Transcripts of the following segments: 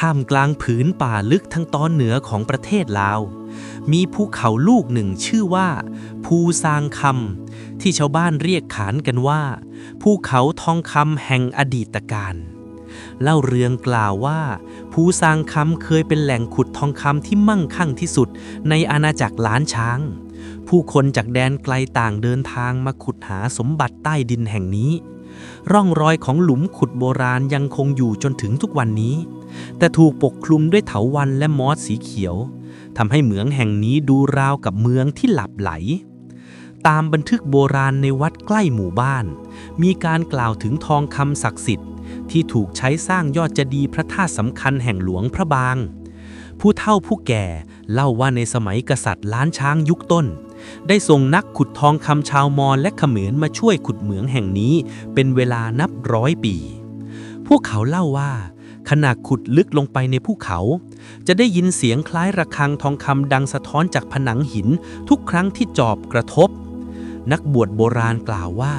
ท่ามกลางผืนป่าลึกทางตอนเหนือของประเทศลาว มีภูเขาลูกหนึ่งชื่อว่า ภูซางคำที่ชาวบ้านเรียกขานกันว่า ภูเขาทองคำแห่งอดีตการเล่าเรื่องกล่าวว่า ภูซางคำเคยเป็นแหล่งขุดทองคำที่มั่งคั่งที่สุดในอาณาจักรล้านช้าง ผู้คนจากแดนไกลต่างเดินทางมาขุดหาสมบัติใต้ดินแห่งนี้ ร่องรอยของหลุมขุดโบราณยังคงอยู่จนถึงทุกวันนี้ แต่ถูกปกคลุมด้วยเถาวัลย์และมอสสีเขียวทำให้เหมืองแห่งนี้ดูราวกับเมืองที่หลับไหล ตามบันทึกโบราณในวัดใกล้หมู่บ้าน มีการกล่าวถึงทองคำศักดิ์สิทธิ์ ที่ถูกใช้สร้างยอดเจดีย์พระธาตุสำคัญแห่งหลวงพระบาง ผู้เฒ่าผู้แก่เล่าว่าในสมัยกษัตริย์ล้านช้างยุคต้น ได้ส่งนักขุดทองคำชาวมอญและเขมรมาช่วยขุดเหมืองแห่งนี้เป็นเวลานับร้อยปี พวกเขาเล่าว่าขณะขุดลึกลงไปในภูเขา จะได้ยินเสียงคล้ายระฆังทองคำดังสะท้อนจากผนังหินทุกครั้งที่จอบกระทบ นักบวชโบราณกล่าวว่า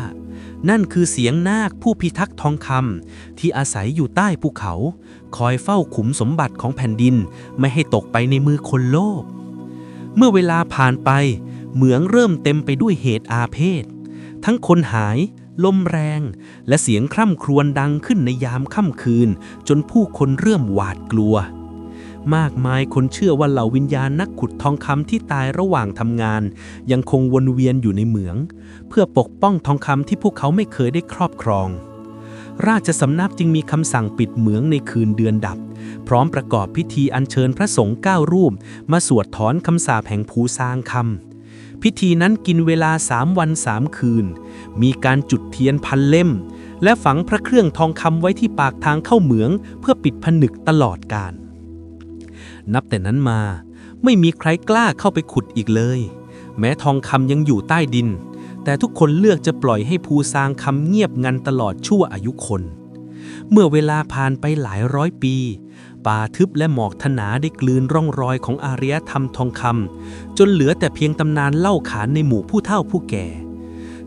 นั่นคือเสียงนาคผู้พิทักษ์ทองคำที่อาศัยอยู่ใต้ภูเขา คอยเฝ้าขุมสมบัติของแผ่นดินไม่ให้ตกไปในมือคนโลภเมื่อเวลาผ่านไป เหมืองเริ่มเต็มไปด้วยเหตุอาเพศ ทั้งคนหาย ลมแรง และเสียงคร่ำครวญดังขึ้นในยามค่ำคืน จนผู้คนเริ่มหวาดกลัว มากมายคนเชื่อว่าเหล่าวิญญาณนักขุดทองคำที่ตายระหว่างทำงาน ยังคงวนเวียนอยู่ในเหมือง เพื่อปกป้องทองคำที่พวกเขาไม่เคยได้ครอบครอง ราชสำนักจึงมีคำสั่งปิดเหมืองในคืนเดือนดับพร้อมประกอบพิธีอัญเชิญพระสงฆ์เก้ารูป มาสวดถอนคำสาปแห่งภูซางคำ พิธีนั้นกินเวลาสามวันสามคืน มีการจุดเทียนพันเล่ม และฝังพระเครื่องทองคำไว้ที่ปากทางเข้าเหมือง เพื่อปิดผนึกตลอดกาลนับแต่นั้นมาไม่มีใครกล้าเข้าไปขุดอีกเลย แม้ทองคำยังอยู่ใต้ดิน แต่ทุกคนเลือกจะปล่อยให้ภูซางคำเงียบงันตลอดชั่วอายุคน เมื่อเวลาผ่านไปหลายร้อยปี ป่าทึบและหมอกถนาได้กลืนร่องรอยของอารยธรรมทองคำจนเหลือแต่เพียงตำนานเล่าขานในหมู่ผู้เฒ่าผู้แก่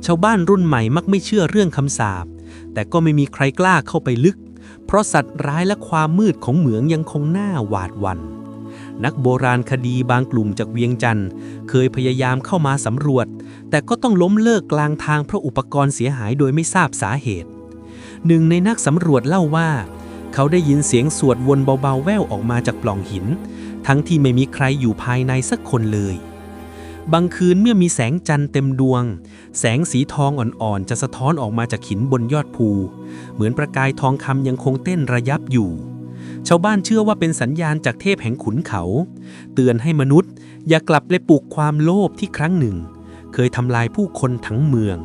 ชาวบ้านรุ่นใหม่มักไม่เชื่อเรื่องคำสาปแต่ก็ไม่มีใครกล้าเข้าไปลึก เพราะสัตว์ร้ายและความมืดของเหมืองยังคงหน้าหวาดวันนักโบราณคดีบางกลุ่มจากเวียงจันทร์เคยพยายามเข้ามาสำรวจ แต่ก็ต้องล้มเลิกกลางทางเพราะอุปกรณ์เสียหายโดยไม่ทราบสาเหตุ หนึ่งในนักสำรวจเล่าว่า เขาได้ยินเสียงสวดวนเบาๆแว่วออกมาจากปล่องหิน ทั้งที่ไม่มีใครอยู่ภายในสักคนเลย บางคืนเมื่อมีแสงจันทร์เต็มดวง แสงสีทองอ่อนๆ จะสะท้อนออกมาจากหินบนยอดภู เหมือนประกายทองคำยังคงเต้นระยับอยู่ ชาวบ้านเชื่อว่าเป็นสัญญาณจากเทพแห่งขุนเขา เตือนให้มนุษย์ อย่ากลับไปปลูกความโลภที่ครั้งหนึ่ง เคยทำลายผู้คนทั้งเมือง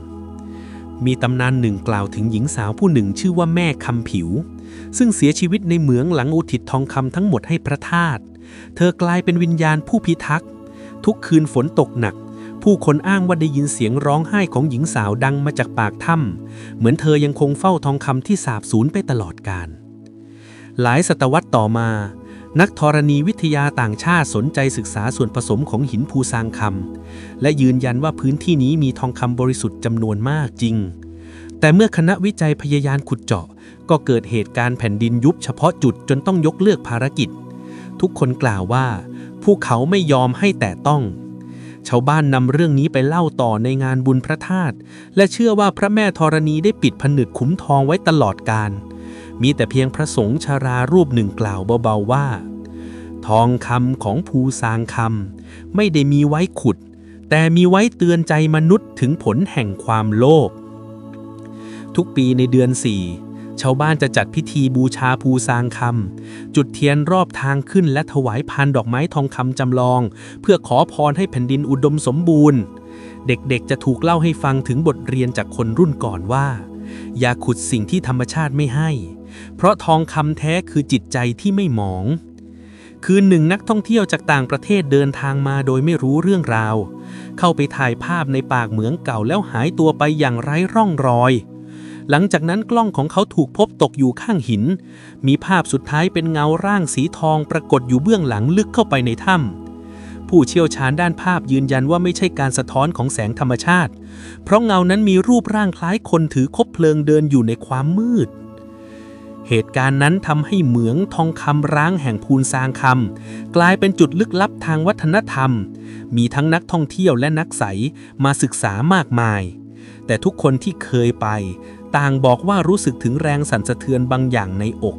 มีตำนานหนึ่งกล่าวถึงหญิงสาวผู้หนึ่งชื่อว่าแม่คำผิว ซึ่งเสียชีวิตในเหมืองหลังอุทิศทองคำทั้งหมดให้พระธาตุ เธอกลายเป็นวิญญาณผู้พิทักษ์ ทุกคืนฝนตกหนัก ผู้คนอ้างว่าได้ยินเสียงร้องไห้ของหญิงสาวดังมาจากปากถ้ำเหมือนเธอยังคงเฝ้าทองคำที่สาบสูญไปตลอดกาล หลายศตวรรษต่อมา นักธรณีวิทยาต่างชาติสนใจศึกษาส่วนผสมของหินภูซางคำและยืนยันว่าพื้นที่นี้มีทองคำบริสุทธิ์จำนวนมากจริง แต่เมื่อคณะวิจัยพยายามขุดเจาะ ก็เกิดเหตุการณ์แผ่นดินยุบเฉพาะจุดจนต้องยกเลิกภารกิจ ทุกคนกล่าวว่าพวกเขาไม่ยอมให้แต่ต้อง ชาวบ้านนำเรื่องนี้ไปเล่าต่อในงานบุญพระธาตุและเชื่อว่าพระแม่ธรณีได้ปิดผนึกคุ้มทองไว้ตลอดกาลมีแต่เพียงพระสงฆ์ชารารูปหนึ่งกล่าวเบาๆว่า ทองคำของภูซางคำไม่ได้มีไว้ขุด แต่มีไว้เตือนใจมนุษย์ถึงผลแห่งความโลภ ทุกปีในเดือนสี่ชาวบ้านจะจัดพิธีบูชาภูซางคำจุดเทียนรอบทางขึ้นและถวายพานดอกไม้ทองคำจำลอง เพื่อขอพรให้แผ่นดินอุดมสมบูรณ์ เด็กๆจะถูกเล่าให้ฟังถึงบทเรียนจากคนรุ่นก่อนว่า อย่าขุดสิ่งที่ธรรมชาติไม่ให้ เพราะทองคำแท้คือจิตใจที่ไม่หมองคืนหนึ่งนักท่องเที่ยวจากต่างประเทศเดินทางมาโดยไม่รู้เรื่องราว เข้าไปถ่ายภาพในปากเหมืองเก่าแล้วหายตัวไปอย่างไร้ร่องรอย หลังจากนั้นกล้องของเขาถูกพบตกอยู่ข้างหิน มีภาพสุดท้ายเป็นเงาร่างสีทองปรากฏอยู่เบื้องหลังลึกเข้าไปในถ้ำผู้เชี่ยวชาญด้านภาพยืนยันว่าไม่ใช่การสะท้อนของแสงธรรมชาติ เพราะเงานั้นมีรูปร่างคล้ายคนถือคบเพลิงเดินอยู่ในความมืดเหตุการณ์นั้นทำให้เหมืองทองคำร้างแห่งพูนซางคำกลายเป็นจุดลึกลับทางวัฒนธรรม มีทั้งนักท่องเที่ยวและนักใสมาศึกษามากมาย แต่ทุกคนที่เคยไป ต่างบอกว่ารู้สึกถึงแรงสั่นสะเทือนบางอย่างในอก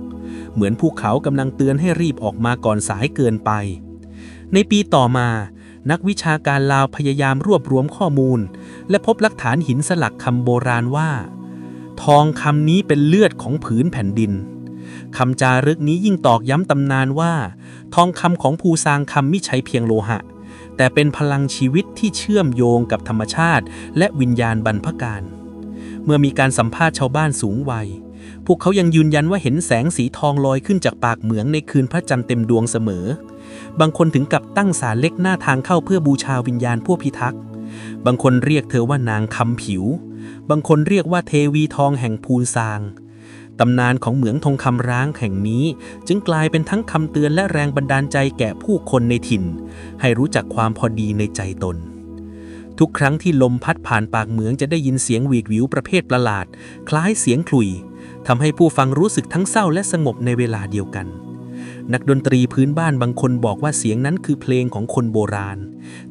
เหมือนภูเขากำลังเตือนให้รีบออกมาก่อนสายเกินไป ในปีต่อมา นักวิชาการลาวพยายามรวบรวมข้อมูล และพบหลักฐานหินสลักคำโบราณว่า ทองคำนี้เป็นเลือดของผืนแผ่นดินคำจารึกนี้ยิ่งตอกย้ำตำนานว่า ทองคำของภูซางคำไม่ใช่เพียงโลหะ แต่เป็นพลังชีวิตที่เชื่อมโยงกับธรรมชาติ และวิญญาณบรรพการ เมื่อมีการสัมภาษณ์ชาวบ้านสูงวัย พวกเขายังยืนยันว่าเห็นแสงสีทองลอยขึ้นจากปากเหมืองในคืนพระจันทร์เต็มดวงเสมอ บางคนถึงกับตั้งศาลเล็กหน้าทางเข้าเพื่อบูชาวิญญาณผู้พิทักษ์ บางคนเรียกเธอว่านางคำผิว บางคนเรียกว่าเทวีทองแห่งภูนซางตำนานของเหมืองทองคำร้างแห่งนี้ จึงกลายเป็นทั้งคำเตือนและแรงบันดาลใจแก่ผู้คนในถิ่น ให้รู้จักความพอดีในใจตน ทุกครั้งที่ลมพัดผ่านปากเหมืองจะได้ยินเสียงหวีดหวิวประเภทประหลาด คล้ายเสียงขลุ่ยทำให้ผู้ฟังรู้สึกทั้งเศร้าและสงบในเวลาเดียวกัน นักดนตรีพื้นบ้านบางคนบอกว่าเสียงนั้นคือเพลงของคนโบราณ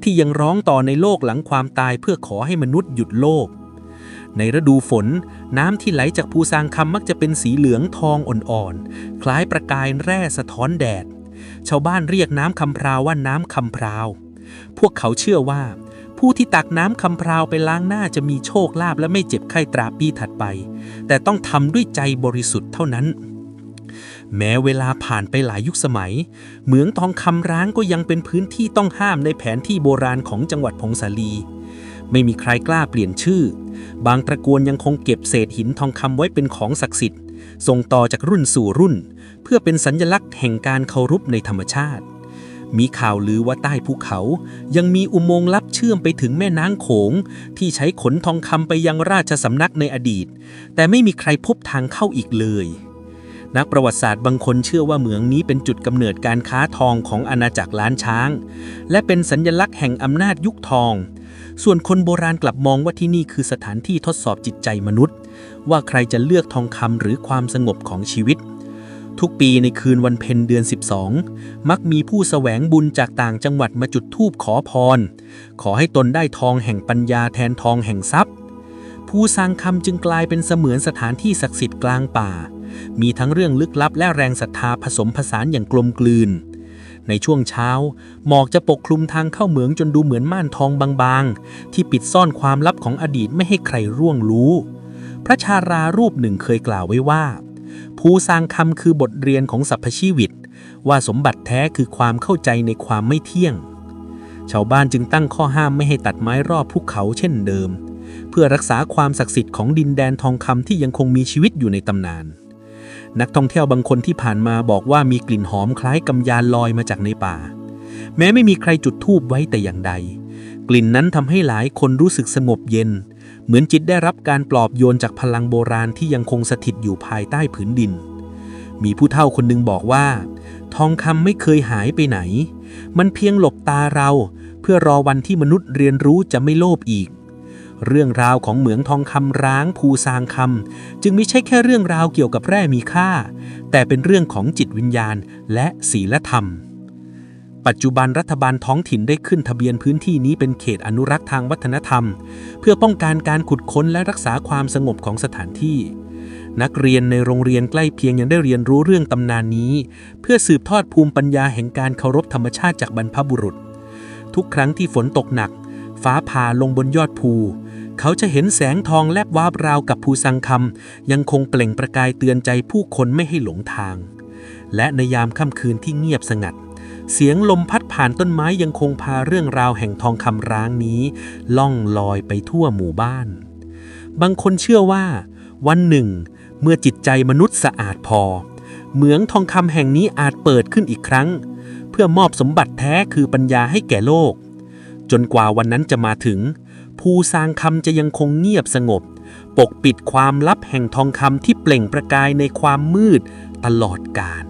ที่ยังร้องต่อในโลกหลังความตายเพื่อขอให้มนุษย์หยุดโลก ในฤดูฝน น้ำที่ไหลจากภูซางคำมักจะเป็นสีเหลืองทองอ่อนๆ คล้ายประกายแร่สะท้อนแดด ชาวบ้านเรียกน้ำคำพราวว่าน้ำคำพราวพวกเขาเชื่อว่า ผู้ที่ตักน้ำคำพราวไปล้างหน้าจะมีโชคลาภและไม่เจ็บไข้ตราปีถัดไป แต่ต้องทำด้วยใจบริสุทธิ์เท่านั้น แม้เวลาผ่านไปหลายยุคสมัย เหมืองทองคำร้างก็ยังเป็นพื้นที่ต้องห้ามในแผนที่โบราณของจังหวัดพงสาลี ไม่มีใครกล้าเปลี่ยนชื่อ บางตระกูลยังคงเก็บเศษหินทองคำไว้เป็นของศักดิ์สิทธิ์ส่งต่อจากรุ่นสู่รุ่น เพื่อเป็นสัญลักษณ์แห่งการเคารพในธรรมชาติ มีข่าวลือว่าใต้ภูเขา ยังมีอุโมงค์ลับเชื่อมไปถึงแม่น้ำโขง ที่ใช้ขนทองคำไปยังราชสำนักในอดีต แต่ไม่มีใครพบทางเข้าอีกเลย นักประวัติศาสตร์บางคนเชื่อว่าเหมืองนี้เป็นจุดกำเนิดการค้าทองของอาณาจักรล้านช้าง และเป็นสัญลักษณ์แห่งอำนาจยุคทอง ส่วนคนโบราณกลับมองว่าที่นี่คือสถานที่ทดสอบจิตใจมนุษย์ ว่าใครจะเลือกทองคำหรือความสงบของชีวิต ทุกปีในคืนวันเพ็ญเดือน 12 มักมีผู้แสวงบุญจากต่างจังหวัดมาจุดธูปขอพร ขอให้ตนได้ทองแห่งปัญญาแทนทองแห่งทรัพย์ผู้สร้างคำจึงกลายเป็นเสมือนสถานที่ศักดิ์สิทธิ์กลางป่า มีทั้งเรื่องลึกลับและแรงศรัทธาผสมผสานอย่างกลมกลืน ในช่วงเช้า หมอกจะปกคลุมทางเข้าเหมืองจนดูเหมือนม่านทองบางๆ ที่ปิดซ่อนความลับของอดีตไม่ให้ใครร่วงรู้ พระชารารูปหนึ่งเคยกล่าวไว้ว่า ผู้สร้างคำคือบทเรียนของสรรพชีวิต ว่าสมบัติแท้คือความเข้าใจในความไม่เที่ยง ชาวบ้านจึงตั้งข้อห้ามไม่ให้ตัดไม้รอบภูเขาเช่นเดิม เพื่อรักษาความศักดิ์สิทธิ์ของดินแดนทองคำที่ยังคงมีชีวิตอยู่ในตำนาน นักท่องเที่ยวบางคนที่ผ่านมาบอกว่ามีกลิ่นหอมคล้ายกำยานลอยมาจากในป่า แม้ไม่มีใครจุดธูปไว้แต่อย่างใด กลิ่นนั้นทำให้หลายคนรู้สึกสงบเย็น เหมือนจิตได้รับการปลอบโยนจากพลังโบราณที่ยังคงสถิตอยู่ภายใต้ผืนดิน มีผู้เฒ่าคนหนึ่งบอกว่า ทองคำไม่เคยหายไปไหน มันเพียงหลบตาเรา เพื่อรอวันที่มนุษย์เรียนรู้จะไม่โลภอีก เรื่องราวของเหมืองทองคำร้างภูซางคำจึงไม่ใช่แค่เรื่องราวเกี่ยวกับแร่มีค่า แต่เป็นเรื่องของจิตวิญญาณและศีลธรรม ปัจจุบันรัฐบาลท้องถิ่นได้ขึ้นทะเบียนพื้นที่นี้เป็นเขตอนุรักษ์ทางวัฒนธรรม เพื่อป้องกันการขุดค้นและรักษาความสงบของสถานที่ นักเรียนในโรงเรียนใกล้เคียงยังได้เรียนรู้เรื่องตำนานนี้ เพื่อสืบทอดภูมิปัญญาแห่งการเคารพธรรมชาติจากบรรพบุรุษ ทุกครั้งที่ฝนตกหนัก ฟ้าผ่าลงบนยอดภู เขาจะเห็นแสงทองแลบวาบราวกับภูสังคำยังคงเปล่งประกายเตือนใจผู้คนไม่ให้หลงทาง และในยามค่ำคืนที่เงียบสงัด เสียงลมพัดผ่านต้นไม้ยังคงพาเรื่องราวแห่งทองคำร้างนี้ ล่องลอยไปทั่วหมู่บ้าน บางคนเชื่อว่า วันหนึ่ง เมื่อจิตใจมนุษย์สะอาดพอ เหมืองทองคำแห่งนี้อาจเปิดขึ้นอีกครั้ง เพื่อมอบสมบัติแท้คือปัญญาให้แก่โลก จนกว่าวันนั้นจะมาถึง ภูซางคำจะยังคงเงียบสงบ ปกปิดความลับแห่งทองคำที่เปล่งประกายในความมืดตลอดกาล